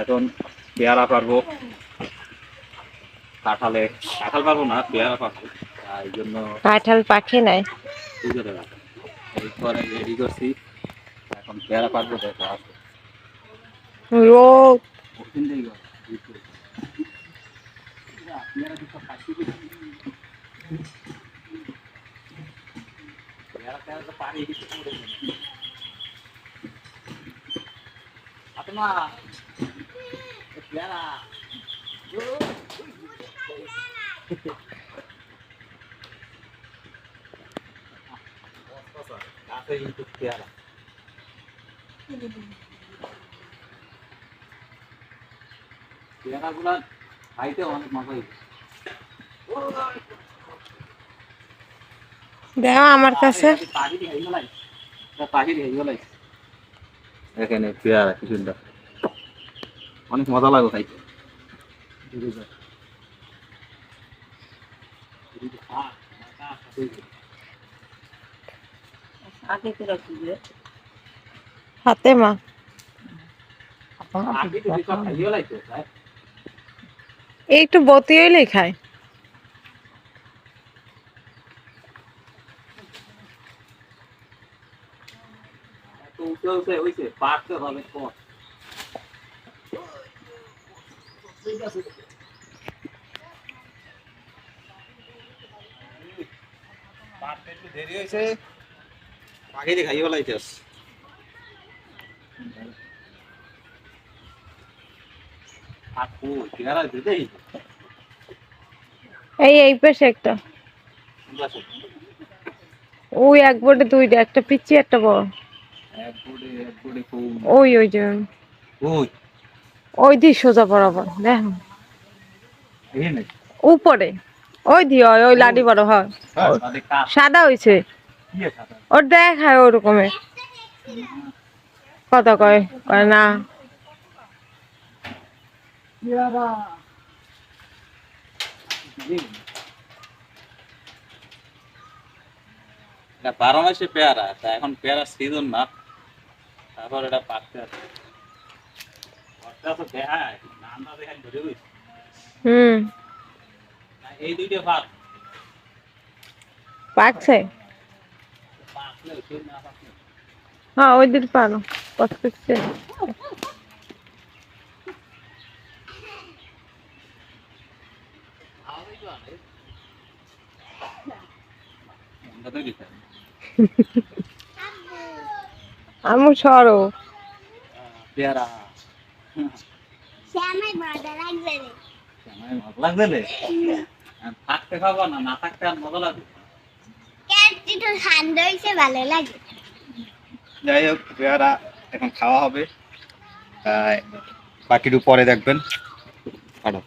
এখন পেয়ারা পারব। কাঁঠালে কাঁঠাল পারব না পেয়ারা পারব। তাই জন্য কাঁঠাল পাখে নাই। করে রেডি করছি। এখন পেয়ারা পারব দেখা আছে। রোদ। ওখান থেকে গেল। পেয়ারা কি সব কাটতে দিবি? পেয়ারা টেয়ারা তো পারি কিছু করে দিবি। ফাতেমা, এ পেয়ারা। গাছে কিন্তু পেয়ারা পেয়ারাগুলা খাইতে অনেক মজা দেখো আমার কাছে। এখানে পেয়ারা কি সুন্দর। অনেক মজা লাগবে খাইতে। হাতে মা। এই একটু বতি হইলেই খায়। দেরি হয়েছে। আগে দিয়ে খাইয়ে এই এই পাশে একটা। ওই এক বোর্ডে দুইটা একটা পিচ্ছি একটা বড়। এক বুড়ি এক বুড়ি খুব ওই ওই যে। ওই? ওই দি সোজা বরাবর দেখো। এই নে উপরে। ওই দি ওই ওই লাডি বড় হয়। সাদা হইছে। কি খাতা ওর দেখায় ওরকমের কথা কয় কয় না। এটা বারো মাসে পেয়ারা তা এখন পেয়ারা সিজন না। তারপর এটা পাকতে আছে হুম। এই দুইটা পাকছে? হ্যাঁ ওই দিন পারো আমরা আমি সরো। পেয়ারা শ্যামাই মজা লাগবে আর থাকতে খাব না না থাকতে আর মজা লাগবে। কেটে তো ঠান্ডা হয়েছে ভালো লাগে। যাই হোক পেয়ারা এখন খাওয়া হবে। তাই বাকিটু পরে দেখবেন। কাটো